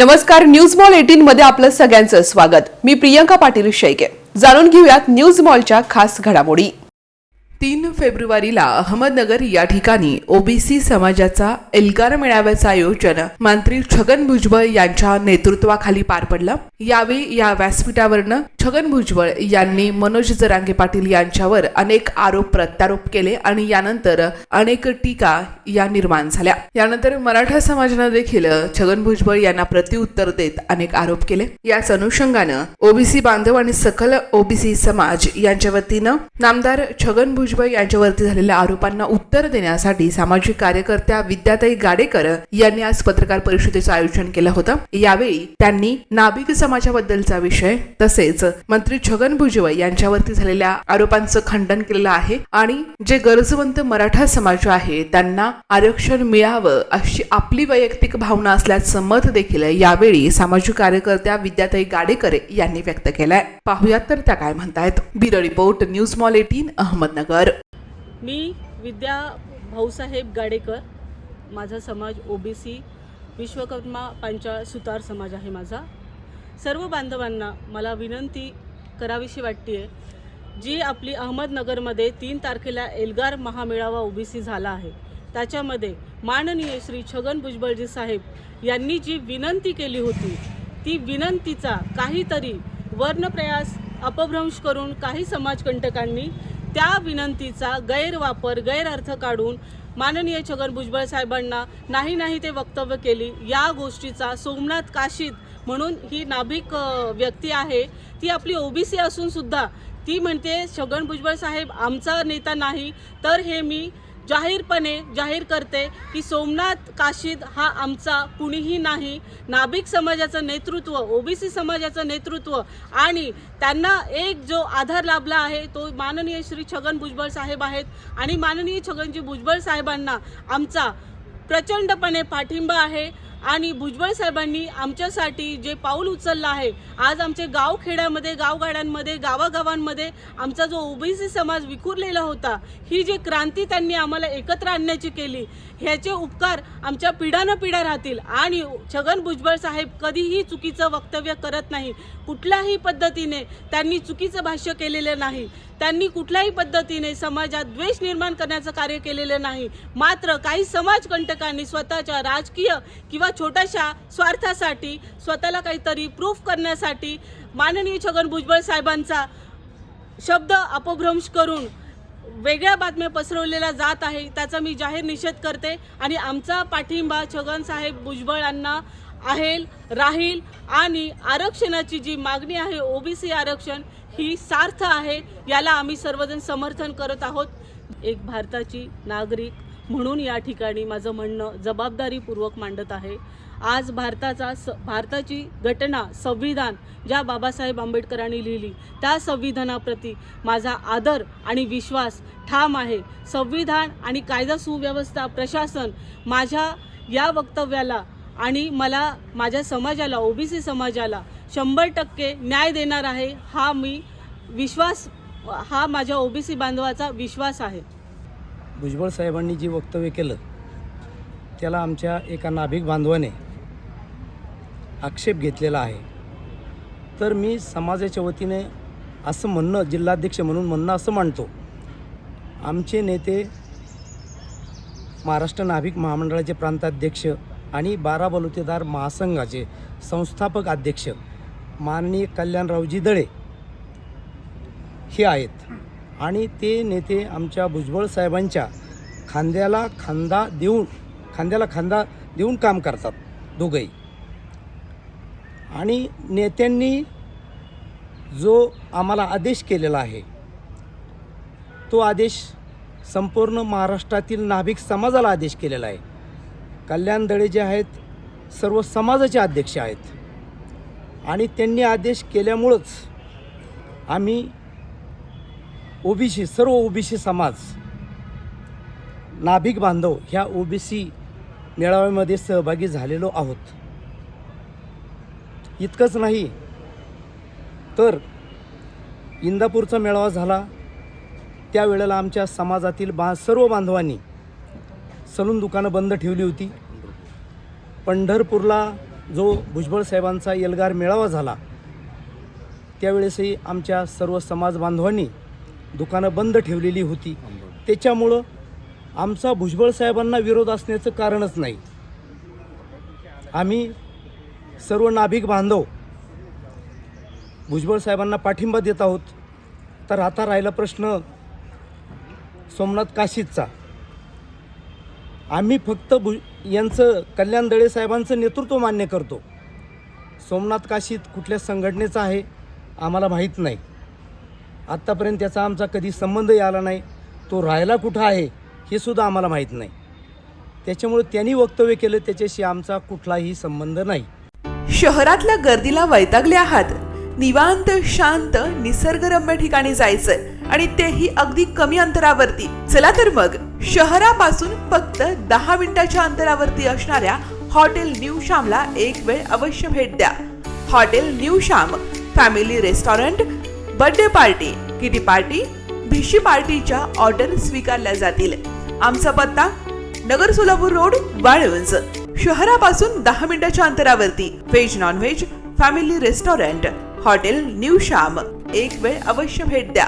नमस्कार news mall eighteen मध्ये आपलं सगळ्यांचं स्वागत. मी प्रियंका पाटील शेळके. जाणून घेऊयात न्यूज मॉलच्या खास घडामोडी. तीन फेब्रुवारीला अहमदनगर या ठिकाणी ओबीसी समाजाचा एल्गार मेळाव्याचं आयोजन मंत्री छगन भुजबळ यांच्या नेतृत्वाखाली पार पडलं. यावेळी या व्यासपीठावरनं छगन भुजबळ यांनी मनोज जरांगे पाटील यांच्यावर अनेक आरोप प्रत्यारोप केले आणि यानंतर अनेक टीका या निर्माण झाल्या. यानंतर मराठा समाजानं देखील छगन भुजबळ यांना प्रत्युत्तर देत अनेक आरोप केले. याच अनुषंगानं ओबीसी बांधव आणि सकल ओबीसी समाज यांच्या वतीनं नामदार छगन भुजबळ यांच्यावरती झालेल्या आरोपांना उत्तर देण्यासाठी सामाजिक कार्यकर्त्या विद्याताई गाडेकर यांनी आज पत्रकार परिषदेचं आयोजन केलं होतं. यावेळी त्यांनी नाभिक समाजाबद्दलचा विषय तसेच मंत्री छगन भुजबळ यांच्यावरती झालेल्या आरोपांचं खंडन केलेलं आहे. आणि जे गरजवंत मराठा समाज आहे त्यांना आरक्षण मिळावं अशी आपली वैयक्तिक भावना असल्याचं मत देखील यावेळी सामाजिक कार्यकर्त्या विद्याताई गाडेकर यांनी व्यक्त केलंय. पाहुयात तर त्या काय म्हणतायत. Bureau report news mall eighteen Ahmednagar. मी विद्या भाऊसाहेब गाडेकर माझा समाज ओबीसी विश्वकर्मा पांचाळ सुतार समाज आहे माझा. सर्व बांधवांना मला विनंती करावीशी वाटते जी आपली अहमदनगरमध्ये तीन तारखेला एल्गार महामेळावा ओबीसी झाला आहे. त्याच्यामध्ये माननीय श्री छगन भुजबळजी साहेब यांनी जी विनंती केली होती ती विनंतीचा काहीतरी वर्णप्रयास अपभ्रंश करून काही समाजकंटकांनी त्या विनंतीचा गैरवापर गैरअर्थ काढून माननीय छगन भुजबळ साहेबांना नाही नाही ते वक्तव्य केली या गोष्टीचा सोमनाथ काशीद म्हणून ही नाभिक व्यक्ती आहे. ती आपली ओबीसी असून सुद्धा ती म्हणते छगन भुजबळ साहेब आमचा नेता नाही तर हे मी जाहीरपणे जाहीर करते की सोमनाथ काशीद हा आमचा कुणीही नाही. नाभिक समाजाचं नेतृत्व ओबीसी समाजाचं नेतृत्व आणि त्यांना एक जो आधार लाभला आहे तो माननीय श्री छगन भुजबळ साहेब आहेत. आणि माननीय छगनजी भुजबळ साहेबांना आमचा प्रचंडपणे पाठिंबा आहे. आणि भुजबळ साहेबांनी आमच्यासाठी जे पाऊल उचललं आहे आज आमचे गावखेड्यामध्ये गावगाड्यांमध्ये गावागावांमध्ये आमचा जो ओबीसी समाज विखुरलेला होता ही जी क्रांती त्यांनी आम्हाला एकत्र आणण्याची केली ह्याचे उपकार आमच्या पिढ्यानं पिढ्या राहतील. आणि छगन भुजबळ साहेब कधीही चुकीचं वक्तव्य करत नाही. कुठल्याही पद्धतीने त्यांनी चुकीचं भाष्य केलेलं नाही. त्यांनी कुठल्याही पद्धतीने समाजात द्वेष निर्माण करण्याचं कार्य केलेलं नाही. मात्र काही समाजकंटकांनी स्वतःच्या राजकीय किंवा छोट्याशा स्वार्थासाठी स्वतःला काहीतरी प्रूफ करण्यासाठी माननीय छगन भुजबळ साहेबांचा शब्द अपभ्रंश करून वेगळ्या बातम्या पसरवलेल्या जात आहे त्याचा मी जाहीर निषेध करते. आणि आमचा पाठिंबा छगन साहेब भुजबळांना आहे राहील आणि आरक्षणाची जी मागणी आहे ओबीसी आरक्षण ही सार्थ आहे याला आम्ही सर्वजण समर्थन करत आहोत. एक भारताची नागरिक म्हणून या ठिकाणी माझं म्हणणं जबाबदारीपूर्वक मांडत आहे. आज भारताचा स भारताची घटना संविधान ज्या बाबासाहेब आंबेडकरांनी लिहिली त्या संविधानाप्रती माझा आदर आणि विश्वास ठाम आहे. संविधान आणि कायदा सुव्यवस्था प्रशासन माझ्या या वक्तव्याला आणि मला माझ्या समाजाला ओबीसी समाजाला शंभर टक्के न्याय देणार आहे हा मी विश्वास हा माझ्या ओबीसी बांधवाचा विश्वास आहे. भुजबळ साहेबांनी जे वक्तव्य केलं त्याला आमच्या एका नाभिक बांधवाने आक्षेप घेतलेला आहे. तर मी समाजाच्या वतीने असं म्हणणं जिल्हाध्यक्ष म्हणून म्हणणं असं मांडतो आमचे नेते महाराष्ट्र नाभिक महामंडळाचे प्रांताध्यक्ष आणि बारा बलुतेदार महासंघाचे संस्थापक अध्यक्ष माननीय कल्याणरावजी दळे हे आहेत. आणि ते नेते आमच्या भुजबळ साहेबांच्या खांद्याला खांदा देऊन खांद्याला खांदा देऊन काम करतात दोघंही. आणि नेत्यांनी जो आम्हाला आदेश केलेला आहे तो आदेश संपूर्ण महाराष्ट्रातील नाभिक समाजाला आदेश केलेला आहे. कल्याण दळे जे आहेत सर्व समाजाचे अध्यक्ष आहेत. आणि त्यांनी आदेश केल्यामुळंच आम्ही ओबीसी सर्व ओबीसी समाज नाभिक बांधव ह्या ओबीसी मेळाव्यामध्ये सहभागी झालेलो आहोत. इतकंच नाही तर इंदापूरचा मेळावा झाला. त्यावेळेला आमच्या समाजातील बा सर्व बांधवांनी सलून दुकानं बंद ठेवली होती. पंढरपूरला जो भुजबळ साहेबांचा एल्गार मेळावा झाला त्यावेळेसही आमच्या सर्व समाज बांधवांनी दुकानं बंद ठेवलेली होती. त्याच्यामुळं आमचा भुजबळ साहेबांना विरोध असण्याचं कारणच नाही. आम्ही सर्व नाभिक बांधव भुजबळ साहेबांना पाठिंबा देत आहोत. तर आता राहिला प्रश्न सोमनाथ काशीदचा आम्ही फक्त भु यांचं कल्याण दळे साहेबांचं नेतृत्व मान्य करतो. सोमनाथ काशीद कुठल्या संघटनेचा आहे आम्हाला माहीत नाही. आत्तापर्यंत त्याचा आमचा कधी संबंधही आला नाही. तो राहायला कुठं आहे हे सुद्धा आम्हाला माहीत नाही. त्याच्यामुळे त्यांनी वक्तव्य केलं त्याच्याशी आमचा कुठलाही संबंध नाही. शहरातल्या गर्दीला वैतागले आहात. निवांत शांत निसर्गरम्य ठिकाणी जायचंय आणि तेही अगदी कमी अंतरावरती. चला तर मग शहरापासून फक्त दहा मिनिटाच्या अंतरावरती असणाऱ्या हॉटेल न्यू श्यामला एक वेळ अवश्य भेट द्या. Hotel new Shyam family restaurant birthday party. Kitty party? भिशी पार्टीच्या ऑर्डर स्वीकारल्या जातील. आमचा पत्ता नगर सोलापूर रोड वाळवंज. शहरापासून दहा मिनिटाच्या अंतरावरती. Veg non veg family restaurant hotel new Shyam. एक वेळ अवश्य भेट द्या.